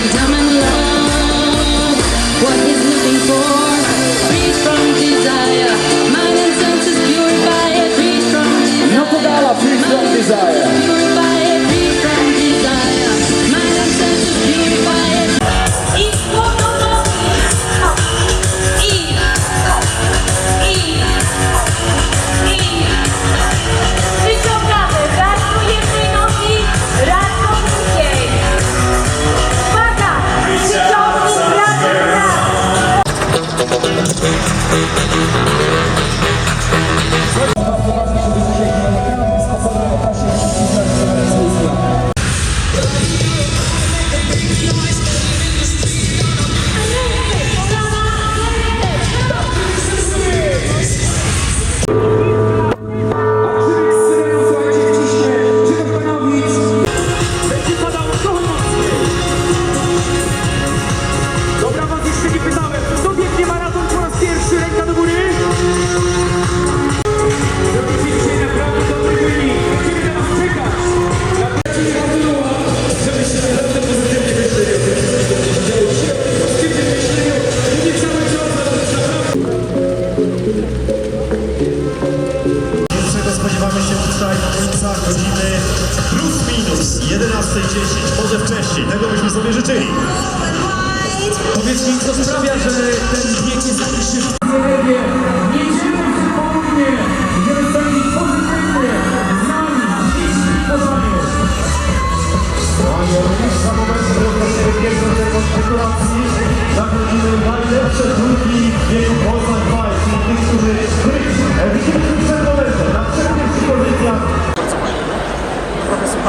freedom. Końca godziny plus minus 11.10, może wcześniej. Tego byśmy sobie życzyli. Powiedz mi, co sprawia, że ten bieg jest taki szybki?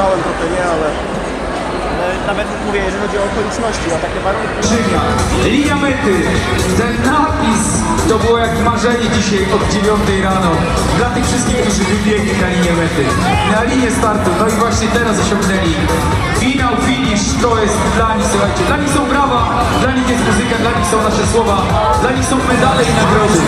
Słuchałem, trochę nie, ale, nawet mówię, jeżeli chodzi o okoliczności, o takie warunki. Życia. Linia mety. Ten napis to było jak marzenie dzisiaj od 9 rano. Dla tych wszystkich, którzy wybiegli na linię mety. Na linię startu. No i właśnie teraz osiągnęli. Finał, finish to jest dla nich, słuchajcie. Dla nich są brawa, dla nich jest muzyka, dla nich są nasze słowa, dla nich są medale i nagrody.